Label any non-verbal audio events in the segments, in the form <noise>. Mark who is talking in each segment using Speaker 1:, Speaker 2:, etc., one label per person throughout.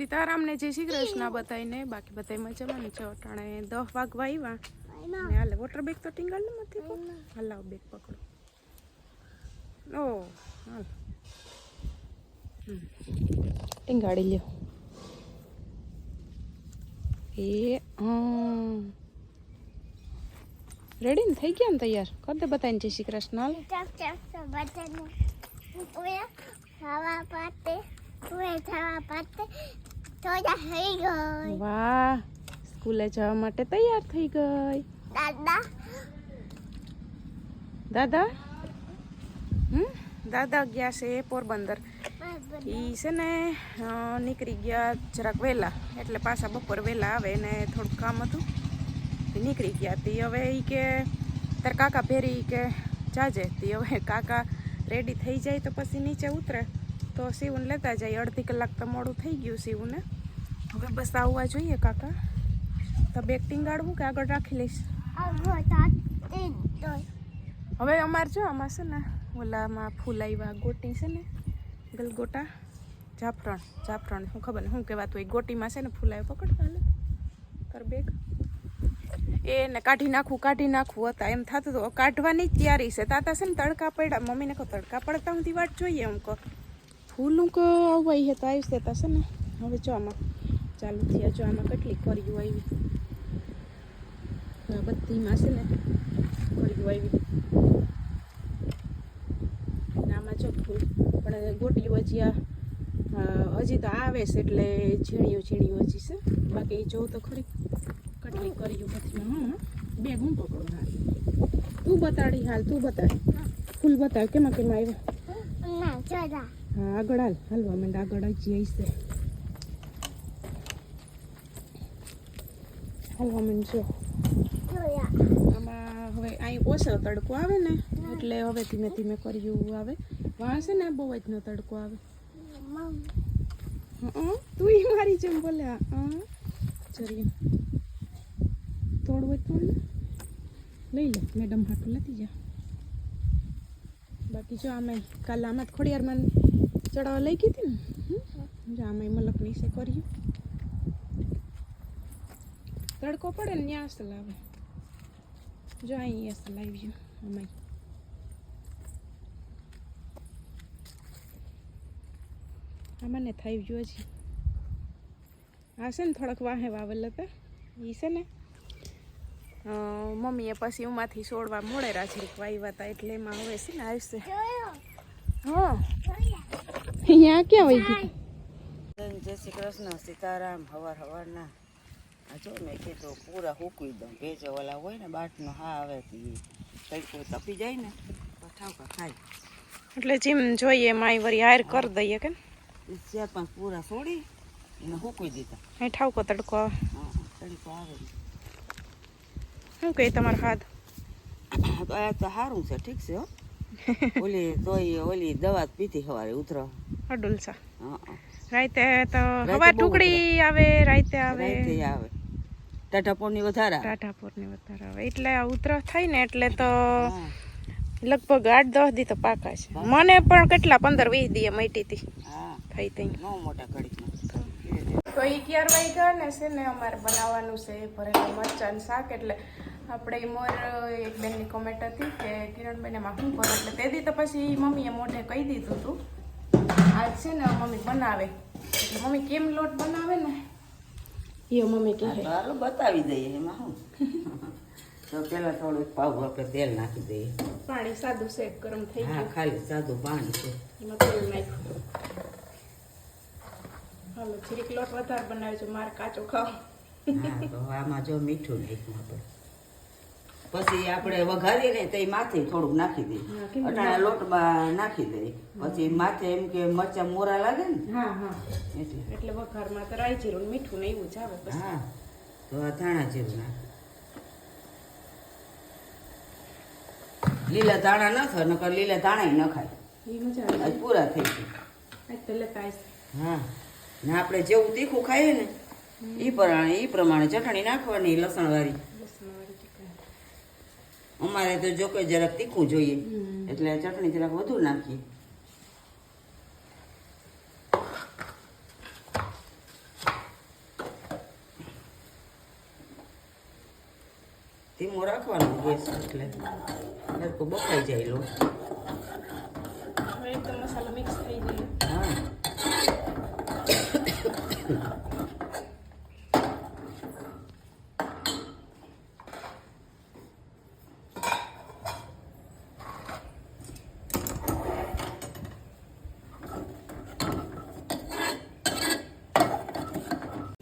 Speaker 1: સીતારામને જય શ્રી કૃષ્ણ બતાવીને બાકી બધા મજામાં છે અટાણે દસ વાગવા આવ્યા ને હાલે વોટર બેગ તો ટીંગાલ ને નથી હલાવ બેગ પકડો. ઓ હાલ. ટીંગાડી લ્યો. એ હમ. રેડી ને થઈ ગયા ને તૈયાર? કર દે બતાવીને જય શ્રી કૃષ્ણ હાલ.
Speaker 2: ખાવા પાતે ખાવા પાતે. થોડા થઈ ગઈ.
Speaker 1: વાહ સ્કૂલે જવા માટે તૈયાર થઈ ગઈ.
Speaker 2: દાદા?
Speaker 1: દાદા? હમ દાદા ગયા છે પોરબંદર. ઈ છે ને નીકળી ગયા જરાક વહેલા. એટલે પાછા બપોર વહેલા આવે ને થોડુંક કામ હતું. નીકળી ગયા. તી હવે ઈ કે તાર કાકા ભેરી કે જાજે. તી હવે કાકા રેડી થઈ જાય તો પછી નીચે ઉતરે. તો શિવને લેતા જાય. અડધી કલાક તો મોડું થઈ ગયું શિવને. હવે બસ આવવા જોઈએ કાકા. તો બેગ ટીંગાડવું કે આગળ રાખી લઈશ? હવે અમારે જો આમાં છે ને ઓલામાં ફૂલ આવ્યા ગોટી છે ને, ગલગોટા. જાફરણ જાફરણ શું ખબર ને શું કહેવાતું હોય. ગોટીમાં છે ને ફૂલાય આવ્યા પકડ હાલે. કર બેગ એને કાઢી નાખવું કાઢી નાખવું હતા, એમ થતું હતું. કાઢવાની જ તૈયારી છે. તાતા છે ને તડકા પડ્યા. મમ્મીને કહો, તડકા પડતા હું વાટ જોઈએ એમ કહો. ફૂલું કે આવવા હે તો આવી છે તા છે ને? હવે જો આમાં ચાલુ થયા. જો આમાં કેટલી કર્યું આવી બધીમાં છે ને કર્યું આવી આમાં જો ફૂલ. પણ ગોટીઓ હજી હજી તો આવે છે એટલે ઝીણીઓ ઝીણીઓ હજી છે. બાકી જોઉં તો ખરી. કેટલી કર્યું બધીમાં હા. બે હું પકડો હાલ તું બતાડી હાલ, તું બતાડ. ફૂલ બતાડ. કેમાં કેમાં આવ્યા? હા, આગળ હાલ. હાલવા માંડ આગળ હજી હશે હાલવા માંડ જો. આમાં હવે અહીં ઓછો તડકો આવે ને, એટલે હવે ધીમે ધીમે કર્યું આવે. વાં છે ને બહુ જ નો તડકો આવે. તું ઈ મારી જેમ બોલે ચરી તોડવું તોડ લઈ લે, મેડમ હાટું લેતી જા. બાકી જો આમે કાલે આમાં જ ખોડિયારમાં ચડાવવા લઈ ગઈ હતી ને? જો આમાં મલક નીચે કર્યું. તડકો પડે ને ત્યાં અસલ આવે જો અહીં અસલ આવ્યું અમે આમાં ને થઈ ગયું હજી. આ થોડાક વાહે વાવેલ હતા. એ છે ને મમ્મીએ પછી ઉમાંથી છોડવા મોડે છે વાવ્યા હતા એટલે એમાં હવે છે ને આવશે હા. અહીંયા ક્યાં વહી ગઈ?
Speaker 3: જય શ્રી કૃષ્ણ સીતારામ હવાર હવારના. આ જો મેં કીધું પૂરા હૂકવી દઉં. ભેજ ઓલા હોય ને બાટનો હા આવે તો કંઈક કોઈ તપી જાય ને તો ઠાવકા ખાય.
Speaker 1: એટલે જેમ જોઈએ એમાં વરી વળી હાયર કરી દઈએ કે
Speaker 3: એ ચાર પાંચ પૂરા છોડી એને હૂકવી દીધા.
Speaker 1: અહીં ઠાવકો તડકો આવે.
Speaker 3: હા તડકો આવે.
Speaker 1: શું કહે તમારો હાથ?
Speaker 3: તો આ તો સારું છે ઠીક છે હો. <laughs> ઓલી તોય ઓલી દવા પીધી સવારે ઉતરો
Speaker 1: અડુલસા. રાતે તો હવા ટુકડી આવે રાતે આવે.
Speaker 3: રાતે આવે. ટાટા પોરની વધારે આવે.
Speaker 1: ટાઢાપુરની વધારે આવે. એટલે આ ઉતરા થાય ને એટલે તો લગભગ આઠ દસ દી તો પાકા છે. મને પણ કેટલા પંદર વીસ દી મટી હતી.
Speaker 3: હા.
Speaker 1: થઈ તઈ
Speaker 3: નો મોટા ઘડી
Speaker 1: તો અગિયાર વાગ્યા ને છે ને અમારે બનાવવાનું છે ભરેલા મરચાં શાક એટલે આપણે મોર એક બેનની કોમેન્ટ હતી કે કિરણબેન એમાં શું કરો એટલે તે દી તો પછી મમ્મીએ મોઢે કહી દીધું હતું આજ છે ને મમ્મી બનાવે. એટલે મમ્મી કેમ લોટ બનાવે ને? એ મમ્મી કહે.
Speaker 3: ચાલો બતાવી દઈએ એમાં શું. તો પેલા થોડું પાવ આપણે તેલ નાખી દઈએ.
Speaker 1: પાણી સાદું છે ગરમ થઈ
Speaker 3: હા
Speaker 1: ગયું.
Speaker 3: ખાલી સાદું પાણી છે.
Speaker 1: એમાં તેલ નાખ્યું. હાલો જીરીક લોટ વધારે બનાવે છે મારે કાચો ખાવ.
Speaker 3: આમાં જો મીઠું નાખ્યું આપણે. પછી આપણે વઘારીએ ને તો એ માથે થોડુંક નાખી દઈએ. અટાણા લોટમાં નાખી દઈએ. પછી માથે એમ કે મરચા મોરા લાગે ને? એટલે.
Speaker 1: એટલે વઘારમાં તો રાઈ જીરું મીઠું ને એવું જ આવે પછી.
Speaker 3: હા તો આ ધાણા જીરું નાખે. લીલા ધાણા ન થાય નકર લીલા ધાણા ન ખાય. આજ પૂરા થઈ ગયા. હા. ને આપણે જેવું તીખું ખાઈએ ને એ પ્રમાણે એ પ્રમાણે ચટણી નાખવાની લસણવાળી
Speaker 1: લસણવાળી.
Speaker 3: અમારે તો જોકે જરાક તીખું જોઈએ. એટલે ચટણી જરાક વધુ નાખીએ. ધીમો રાખવાનો ગેસ એટલે. બફાઈ જાય લો.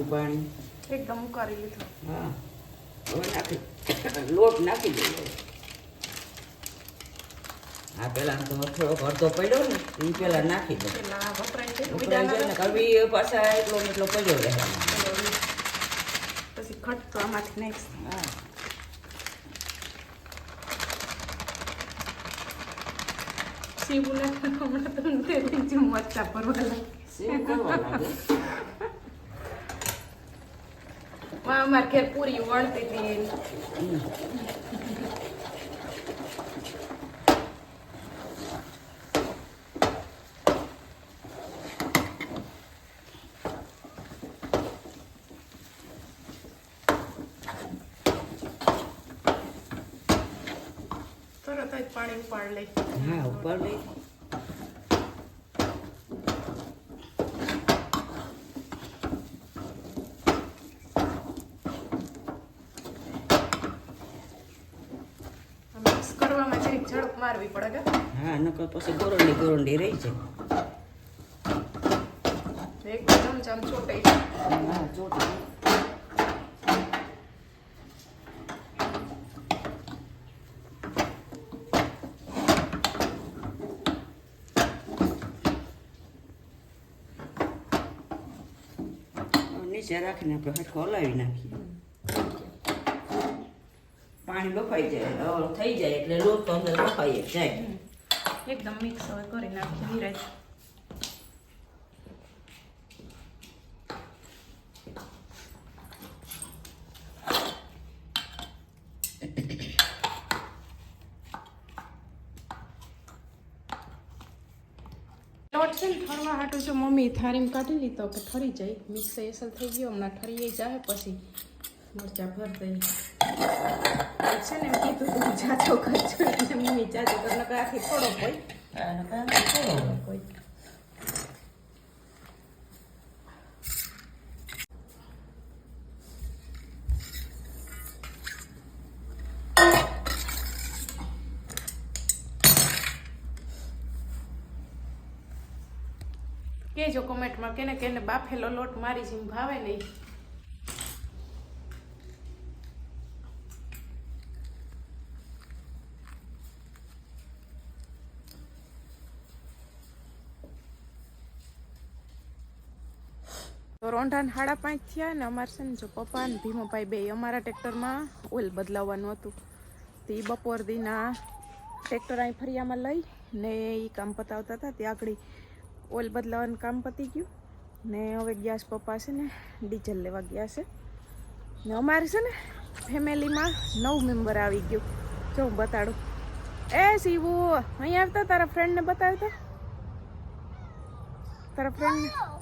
Speaker 3: બીજું પાણી?
Speaker 1: એકદમ કરી લીધું.
Speaker 3: હા. હવે નાખી લોટ નાખી દઈએ. આ પેલા તો થોડો અડધો પડ્યો ને એ પેલા નાખી દો. કવી પાછા એટલો એટલો પડ્યો રહે.
Speaker 1: પછી ખટ આમાંથી નાખીશ
Speaker 3: હા.
Speaker 1: નાખે હમણાં તો તે બીજું મરચા
Speaker 3: ભરવા કરવા લાગે?
Speaker 1: માં અમાર ઘેર પૂરી વણતી હતી. તરત જ પાણી ઉપાડ લઈ
Speaker 3: હા ઉપર લઈ
Speaker 1: મિક્સ કરવામાં જરીક ઝડપ મારવી પડે કે
Speaker 3: હા નકર પછી ગોરંડી ગોરંડી રહી છે
Speaker 1: એક ચમચમ ચોટાઈ જાય.
Speaker 3: હા ચોટી નીચે રાખીને આપણે હટકો હલાવી નાખીએ પાણી બફાઈ જાય હવે થઈ જાય એટલે લોટ તો અંદર બફાઈ જ જાય
Speaker 1: એકદમ મિક્સ હવે કરી નાખીએ નિરાય લોટ છે ને ઠરવા હાટું જો મમ્મી થારીમાં કાઢી લીધો કે ઠરી જાય. મિક્સ એસલ થઈ ગયો, હમણાં ઠરી જાય પછી મરચા ભર દઈ છે ને એમ કીધું કેજો કોમેન્ટમાં કેને કેને બાફેલો લોટ મારી જેમ ભાવે નહીં. તો રોંઢાન સાડા પાંચ થયા ને અમારે છે ને જો પપ્પા ને ભીમોભાઈ બે અમારા ટ્રેક્ટરમાં ઓઇલ બદલાવવાનું હતું. તે એ બપોર દીના ટ્રેક્ટર અહીં ફરિયામાં લઈ ને એ કામ પતાવતા હતા. ત્યાં આગળ ઓઇલ બદલાવાનું કામ પતી ગયું ને હવે ગેસ પપ્પા છે ને ડીઝલ લેવા ગયા છે. ને અમારે છે ને ફેમિલીમાં નવ મેમ્બર આવી ગયું. જો હું બતાડું. એ શિવુ અહીં આવતા તારા ફ્રેન્ડને બતાવતા? તારા ફ્રેન્ડને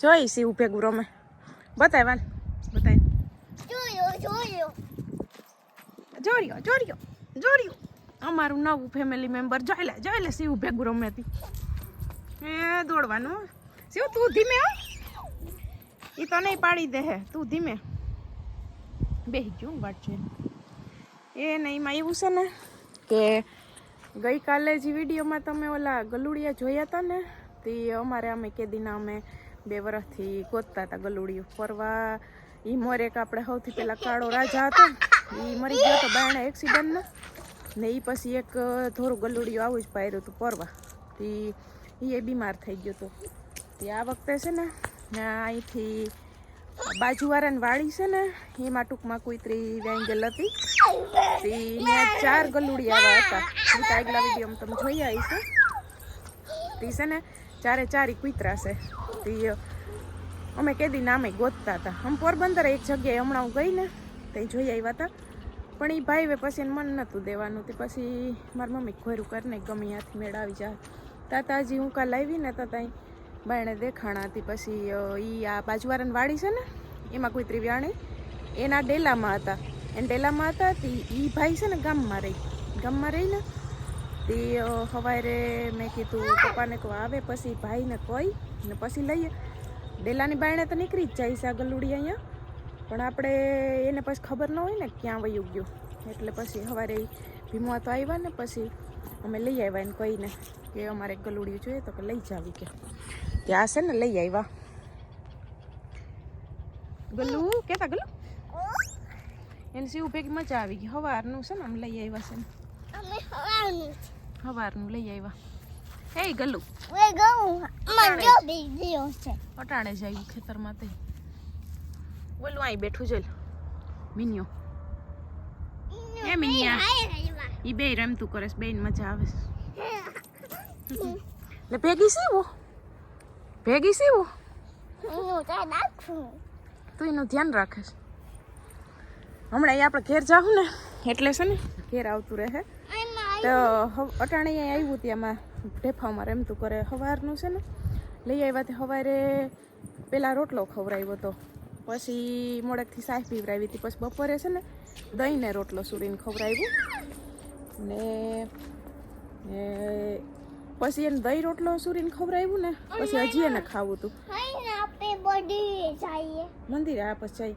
Speaker 1: જોઈ શિવ ભેગું રમે. બતાય વાલ બતાય.
Speaker 2: જોયો જોયો.
Speaker 1: જોરિયો જોરિયો જોરિયો અમારું નવું ફેમિલી મેમ્બર જોઈ લે જોઈ લે શિવ ભેગું રમે હતી એ દોડવાનું. શિવ તું ધીમે હો. એ તો નહીં પાડી દે હે તું ધીમે. બેહી ગયું વાટ જોઈને એ નહીં એમાં એવું છે ને કે ગઈકાલે જે વિડીયોમાં તમે ઓલા ગલુડિયા જોયા હતા ને તે અમારે અમે કેદીના અમે બે વર્ષથી ગોતતા હતા ગલુડિયું. ફરવા એ મોરેક આપણે સૌથી પહેલા કાળો રાજા હતો. એ મરી ગયો હતો બાયણા એક્સિડન્ટનો ને. એ પછી એક થોડું ગલુડિયું આવું જ પાયરું હતું પરવા એ એ બીમાર થઈ ગયો હતો તે આ વખતે છે ને અહીંથી બાજુવાળાની વાડી છે ને, એમાં ટૂંકમાં કુતરી વેંગેલ હતી. તે ચાર ગલુડી આવ્યા હતા. હું તો આગલા વિડીયોમાં તમે જોઈ આવી તે છે ને, ચારે ચારી કુતરા છે. તે અમે કેદી નામે ગોતતા હતા. આમ પોરબંદર એક જગ્યાએ હમણાં હું ગઈ ને તે જોઈ આવ્યા હતા પણ એ ભાઈ પછી એને મન નહોતું દેવાનું. તે પછી મારી મમ્મી ખોયરું કરીને ગમી હાથ મેળાવી જા. તાતાજી હું કાલ લાવી ને, તો ત્યાં બાયણે દેખાણા હતી. પછી એ આ બાજુવારાની વાડી છે ને, એમાં કોઈ ત્રિવ્યાણી, એના ડેલામાં હતા. એને ડેલામાં હતા તે એ ભાઈ છે ને ગામમાં રહી. ગામમાં રહીને તે સવારે મેં કીધું પપ્પાને કહું, આવે. પછી ભાઈને કહી ને પછી લઈએ. ડેલાની બાયણે તો નીકળી જ જાય છે આ ગલુડી અહીંયા. પણ આપણે એને પછી ખબર ન હોય ને ક્યાં વયું ગયું. એટલે પછી સવારે ભીમવા તો આવ્યા ને પછી અમે લઈ આવ્યા એને કહીને કે અમારે ગલુડિયું જોઈએ તો કે લઈ જાવી કે. ત્યાં છે ને લઈ આવ્યા. ગલુ કેતા ગલુ? એને સીવ ભેગી મજા આવી ગઈ. સવારનું છે ને આમ લઈ આવ્યા છે ને
Speaker 2: અમે
Speaker 1: સવારનું લઈ આવ્યા. એ ગલુ.
Speaker 2: એ ગઉં. મને જો છે
Speaker 1: અટાણે જ આવ્યું ખેતરમાં તે. ઓલું અહીં બેઠું જોઈ મિનિયો. એ મિનિયા? ઈ બે રમતું કરે છે બેન મજા આવે લે ભેગી સીવું ભેગી સીવું
Speaker 2: તો
Speaker 1: એનું ધ્યાન રાખીશ હમણાં અહીં આપણે ઘેર જાઉં ને એટલે છે ને ઘેર આવતું રહે. તો અટાણે અહીં આવ્યું ત્યાં ઢેફામાં રમતું કરે સવારનું છે ને. લઈ આવ્યા તે સવારે પેલા રોટલો ખવડાવ્યો હતો પછી મોડકથી સાહ પીવડાવી હતી. પછી બપોરે છે ને દહીંને રોટલો સુરીને ખવડાવ્યું. ને પછી એને દહીં રોટલો સુરીને ખવડાવ્યું ને પછી હજી એને ખાવું હતું. મંદિરે આ પછી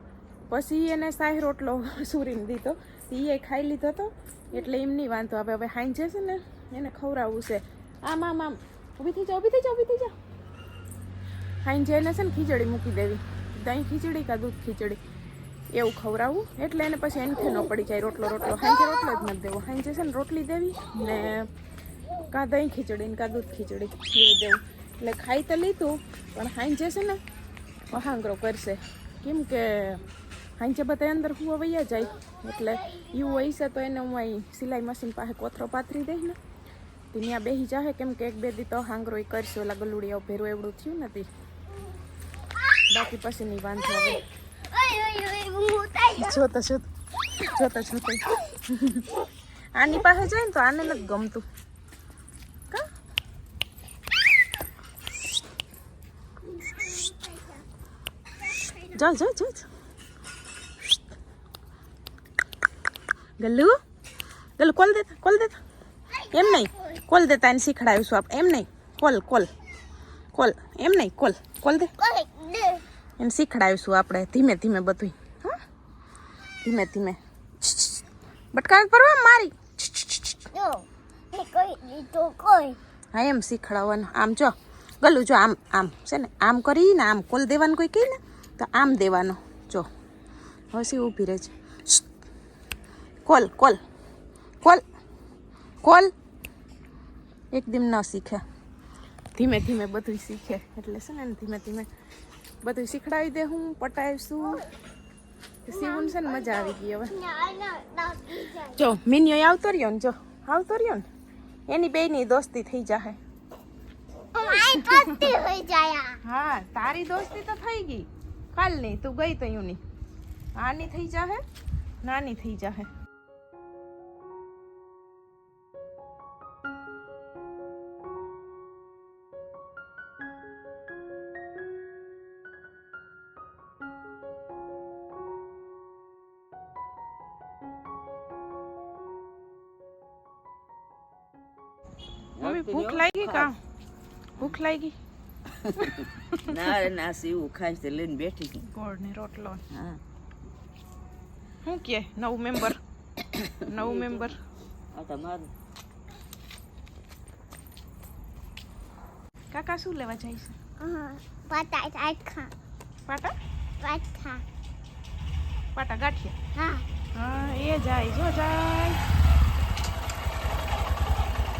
Speaker 1: પછી એને સાહ રોટલો સુરીને દીધો. એ ખાઈ લીધો હતો એટલે એમની વાંધો આવે. હવે હાઈ છે ને એને ખવડાવવું છે. આમ આમ આમ. ઊભી થઈ જાઓ ઊભી થઈ જાઓ ઊભી થઈ જા હાંજે જઈને છે ને ખીચડી મૂકી દેવી. દહીં ખીચડી કાં દૂધ ખીચડી? એવું ખવડાવવું એટલે એને પછી એનથી ન પડી જાય. રોટલો રોટલો. હાંજે રોટલો જ નથી દેવો. હાંજે છે ને રોટલી દેવી ને કાં દહીં ખીચડી ને કાં દૂધ ખીચડી. એવું દેવું. એટલે ખાઈ તો લીધું, પણ હાંજે છે ને વહાંગરો કરશે. કેમ કે હાંજે બધા અંદર હુવા વૈયા જાય. એટલે એવું હોય છે તો એને હું અહીં સિલાઈ મશીન પાસે કોથરો પાથરી દઈશ ને. ત્યાં બેસી જાહે. કેમ કે એક, બે દી તો હાંગરો ઈ કરશે. ઓલા ગલુડિયા ભેરું એવડું થયું નથી. બાકી પછી નહીં વાંધો
Speaker 2: તાઈ
Speaker 1: જોતા જોતા જોતા જોતા. આની પાસે જાય ને તો આને નથી ગમતું. ચાલ ચાલ ચાલ ગલ્લુ? ગલ્લુ કોલ દેતા કોલ દેતા. એમ નહીં. કોલ દેતા એને શીખડાવીશું આપ એમ નહીં. કોલ કોલ કોલ એમ નહીં. કોલ કોલ દે. એને શીખડાવીશું આપણે. ધીમે ધીમે બધું હા? ધીમે ધીમે. બટકાને પરવા મારી. હા એમ શીખડાવવાનું. આમ જો. ગલું જો આમ આમ. છે ને? આમ કરીને આમ કોલ દેવાનું કોઈ કહે ને તો આમ દેવાનો. જો. હસી ઊભી રહે છે? કોલ કોલ. કોલ. કોલ. એકદમ ન શીખે. ધીમે ધીમે બધું શીખે. એટલે છે ને ધીમે ધીમે બધું શીખડાવી દે હું પટાવીશું સીવું છે ને મજા આવી ગઈ હવે. જો મિનિયો આવતો રહ્યો ને જો આવતો રહ્યો ને એની બેની દોસ્તી થઈ જાહે. હા તારી દોસ્તી તો થઈ ગઈ. કાલની તું ગઈ તો યુની. આની થઈ જાહે નાની થઈ જાહે. મમ્મી ભૂખ લાગી કા? ભૂખ લાગી.
Speaker 3: ના રે ના સીવું ખાઈ તે લઈને બેઠી છું.
Speaker 1: ગોળ ને રોટલો.
Speaker 3: હા.
Speaker 1: શું કે નવું મેમ્બર? <coughs> નવું મેમ્બર?
Speaker 3: આ તમારું
Speaker 1: કાકા શું લેવા જાય છે?
Speaker 2: પાટા ટાઈટ ખા
Speaker 1: પાટા?
Speaker 2: પાટા
Speaker 1: પાટા ગાંઠિયા?
Speaker 2: હા.
Speaker 1: હા એ જાય જો જાય.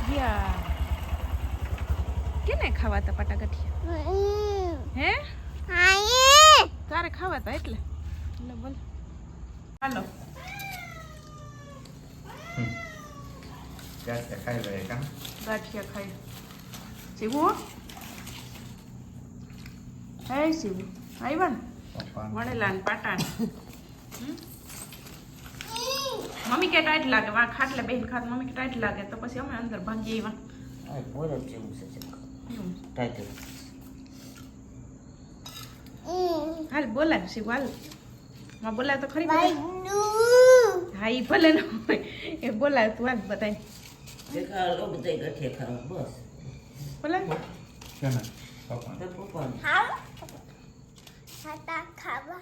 Speaker 1: ગયા. કેને ખાવાતા તા પાટા ગાંઠિયા
Speaker 2: હમ
Speaker 1: હે?
Speaker 2: આયે
Speaker 1: તારે ખાવાતા એટલે? એટલે બોલ. હાલો.
Speaker 4: ગાંઠિયા ખાઈ લે કા
Speaker 1: ગાંઠિયા ખાઈ. શીવું હે શીવું આવ્યા ને? વણેલા ને પાટા ને. હમ? મમ્મી કે ટાઈટ લાગે વા ખાટલે બેન ખાત મમ્મી કે ટાઈટ લાગે તો પછી અમે અંદર ભાગીએ એવા
Speaker 3: આ બોરફ જેવું છે ચક્કર.
Speaker 1: એવું.
Speaker 3: ટાઈટ
Speaker 2: હમ
Speaker 1: હાલ બોલાય શિવ હાલ. માં બોલાવ તો ખરી હા ઈ ભલે ન હોય. એ બોલાવ તું હાલ બતાય
Speaker 3: દેખાડો બધા ગઠે ખાવા બસ.
Speaker 1: બોલાવ
Speaker 4: કેના? પપ્પા
Speaker 2: ખાવા.